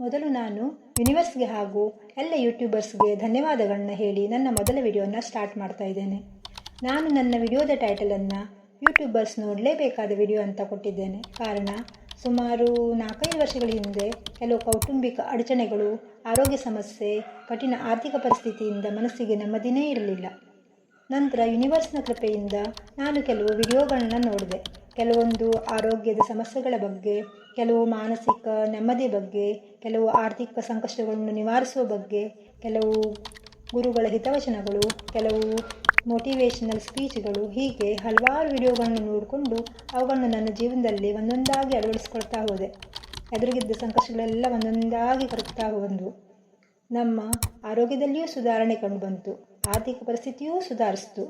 ಮೊದಲು ನಾನು ಯೂನಿವರ್ಸ್ಗೆ ಹಾಗೂ ಎಲ್ಲ ಯೂಟ್ಯೂಬರ್ಸ್ಗೆ ಧನ್ಯವಾದಗಳನ್ನ ಹೇಳಿ ನನ್ನ ಮೊದಲ ವಿಡಿಯೋನ ಸ್ಟಾರ್ಟ್ ಮಾಡ್ತಾ ಇದ್ದೇನೆ. ನಾನು ನನ್ನ ವಿಡಿಯೋದ ಟೈಟಲನ್ನು ಯೂಟ್ಯೂಬರ್ಸ್ ನೋಡಲೇಬೇಕಾದ ವಿಡಿಯೋ ಅಂತ ಕೊಟ್ಟಿದ್ದೇನೆ. ಕಾರಣ, ಸುಮಾರು ನಾಲ್ಕೈದು ವರ್ಷಗಳ ಹಿಂದೆ ಕೆಲವು ಕೌಟುಂಬಿಕ ಅಡಚಣೆಗಳು, ಆರೋಗ್ಯ ಸಮಸ್ಯೆ, ಕಠಿಣ ಆರ್ಥಿಕ ಪರಿಸ್ಥಿತಿಯಿಂದ ಮನಸ್ಸಿಗೆ ನೆಮ್ಮದಿನೇ ಇರಲಿಲ್ಲ. ನಂತರ ಯೂನಿವರ್ಸ್ನ ಕೃಪೆಯಿಂದ ನಾನು ಕೆಲವು ವಿಡಿಯೋಗಳನ್ನು ನೋಡಿದೆ. ಕೆಲವೊಂದು ಆರೋಗ್ಯದ ಸಮಸ್ಯೆಗಳ ಬಗ್ಗೆ, ಕೆಲವು ಮಾನಸಿಕ ನೆಮ್ಮದಿ ಬಗ್ಗೆ, ಕೆಲವು ಆರ್ಥಿಕ ಸಂಕಷ್ಟಗಳನ್ನು ನಿವಾರಿಸುವ ಬಗ್ಗೆ, ಕೆಲವು ಗುರುಗಳ ಹಿತವಚನಗಳು, ಕೆಲವು ಮೋಟಿವೇಶನಲ್ ಸ್ಪೀಚ್ಗಳು ಹೀಗೆ ಹಲವಾರು ವಿಡಿಯೋಗಳನ್ನು ನೋಡಿಕೊಂಡು ಅವುಗಳನ್ನು ನನ್ನ ಜೀವನದಲ್ಲಿ ಒಂದೊಂದಾಗಿ ಅಳವಡಿಸ್ಕೊಳ್ತಾ ಹೋದೆ. ಎದುರಿಗಿದ್ದ ಸಂಕಷ್ಟಗಳೆಲ್ಲ ಒಂದೊಂದಾಗಿ ಕರಗ್ತಾ ಬಂದವು ನಮ್ಮ ಆರೋಗ್ಯದಲ್ಲಿಯೂ ಸುಧಾರಣೆ ಕಂಡುಬಂತು. ಆರ್ಥಿಕ ಪರಿಸ್ಥಿತಿಯೂ ಸುಧಾರಿಸ್ತು.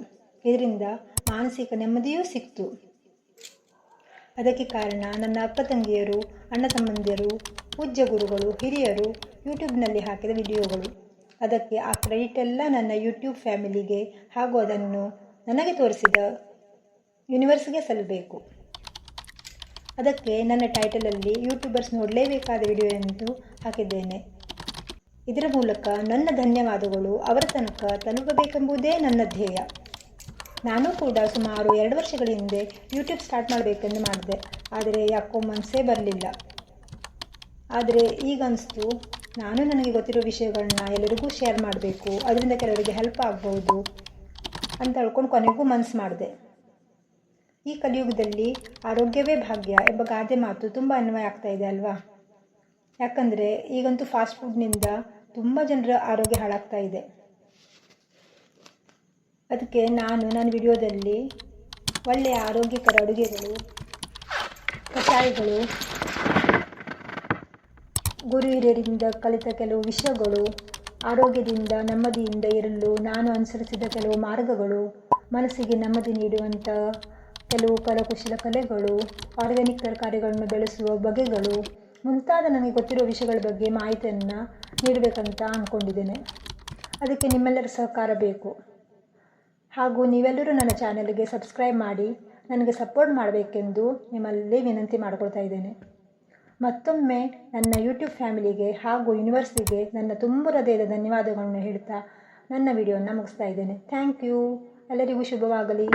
ಇದರಿಂದ ಮಾನಸಿಕ ನೆಮ್ಮದಿಯೂ ಸಿಕ್ತು. ಅದಕ್ಕೆ ಕಾರಣ ನನ್ನ ಅಪ್ಪ ತಂಗಿಯರು, ಅಣ್ಣ ತಮ್ಮಂದಿರು, ಪೂಜ್ಯ ಗುರುಗಳು, ಹಿರಿಯರು ಯೂಟ್ಯೂಬ್ನಲ್ಲಿ ಹಾಕಿದ ವಿಡಿಯೋಗಳು. ಅದಕ್ಕೆ ಆ ಕ್ರೆಡಿಟ್ ಎಲ್ಲ ನನ್ನ ಯೂಟ್ಯೂಬ್ ಫ್ಯಾಮಿಲಿಗೆ ಹಾಗೂ ಅದನ್ನು ನನಗೆ ತೋರಿಸಿದ ಯೂನಿವರ್ಸ್ಗೆ ಸಲ್ಲಬೇಕು. ಅದಕ್ಕೆ ನನ್ನ ಟೈಟಲಲ್ಲಿ ಯೂಟ್ಯೂಬರ್ಸ್ ನೋಡಲೇಬೇಕಾದ ವಿಡಿಯೋ ಎಂದು ಹಾಕಿದ್ದೇನೆ. ಇದರ ಮೂಲಕ ನನ್ನ ಧನ್ಯವಾದಗಳು. ಅವರ ತನಕ ತಲುಪಬೇಕೆಂಬುದೇ ನನ್ನ ಧ್ಯೇಯ. ನಾನು ಕೂಡ ಸುಮಾರು ಎರಡು ವರ್ಷಗಳ ಹಿಂದೆ ಯೂಟ್ಯೂಬ್ ಸ್ಟಾರ್ಟ್ ಮಾಡಬೇಕೆಂದು ಮಾಡಿದೆ. ಆದರೆ ಯಾಕೋ ಮನಸ್ಸೇ ಬರಲಿಲ್ಲ. ಆದರೆ ಈಗ ಅನಿಸ್ತು, ನಾನು ನನಗೆ ಗೊತ್ತಿರೋ ವಿಷಯಗಳನ್ನ ಎಲ್ಲರಿಗೂ ಶೇರ್ ಮಾಡಬೇಕು, ಅದರಿಂದ ಕೆಲವರಿಗೆ ಹೆಲ್ಪ್ ಆಗ್ಬೋದು ಅಂತ ಹೇಳ್ಕೊಂಡು ಕೊನೆಗೂ ಮನಸ್ಸು ಮಾಡಿದೆ. ಈ ಕಲಿಯುಗದಲ್ಲಿ ಆರೋಗ್ಯವೇ ಭಾಗ್ಯ ಎಂಬ ಗಾದೆ ಮಾತು ತುಂಬ ಅನ್ವಯ ಆಗ್ತಾ ಇದೆ ಅಲ್ವಾ? ಯಾಕಂದರೆ ಈಗಂತೂ ಫಾಸ್ಟ್ ಫುಡ್ನಿಂದ ತುಂಬ ಜನರ ಆರೋಗ್ಯ ಹಾಳಾಗ್ತಾ ಇದೆ. ಅದಕ್ಕೆ ನಾನು ನನ್ನ ವಿಡಿಯೋದಲ್ಲಿ ಒಳ್ಳೆಯ ಆರೋಗ್ಯಕರ ಅಡುಗೆಗಳು, ಕಷಾಯಗಳು, ಗುರು ಹಿರಿಯರಿಂದ ಕಲಿತ ಕೆಲವು ವಿಷಯಗಳು, ಆರೋಗ್ಯದಿಂದ ನೆಮ್ಮದಿಯಿಂದ ಇರಲು ನಾನು ಅನುಸರಿಸಿದ ಕೆಲವು ಮಾರ್ಗಗಳು, ಮನಸ್ಸಿಗೆ ನೆಮ್ಮದಿ ನೀಡುವಂಥ ಕೆಲವು ಕರಕುಶಲ ಕಲೆಗಳು ಆರ್ಗ್ಯಾನಿಕ್ ತರಕಾರಿಗಳನ್ನು ಬೆಳೆಸುವ ಬಗೆಗಳು, ಮುಂತಾದ ನನಗೆ ಗೊತ್ತಿರೋ ವಿಷಯಗಳ ಬಗ್ಗೆ ಮಾಹಿತಿಯನ್ನು ನೀಡಬೇಕಂತ ಅಂದ್ಕೊಂಡಿದ್ದೇನೆ ಅದಕ್ಕೆ ನಿಮ್ಮೆಲ್ಲರ ಸಹಕಾರ ಬೇಕು. ಹಾಗೂ ನೀವೆಲ್ಲರೂ ನನ್ನ ಚಾನಲ್ಗೆ ಸಬ್ಸ್ಕ್ರೈಬ್ ಮಾಡಿ ನನಗೆ ಸಪೋರ್ಟ್ ಮಾಡಬೇಕೆಂದು ನಿಮ್ಮಲ್ಲಿ ವಿನಂತಿ ಮಾಡಿಕೊಳ್ತಾ ಇದ್ದೇನೆ. ಮತ್ತೊಮ್ಮೆ ನನ್ನ ಯೂಟ್ಯೂಬ್ ಫ್ಯಾಮಿಲಿಗೆ ಹಾಗೂ ಯೂನಿವರ್ಸಿಟಿಗೆ ನನ್ನ ತುಂಬ ಹೃದಯದ ಧನ್ಯವಾದಗಳನ್ನು ಹೇಳ್ತಾ ನನ್ನ ವಿಡಿಯೋನ ಮುಗಿಸ್ತಾ ಇದ್ದೇನೆ. Thank you. ಎಲ್ಲರಿಗೂ ಶುಭವಾಗಲಿ.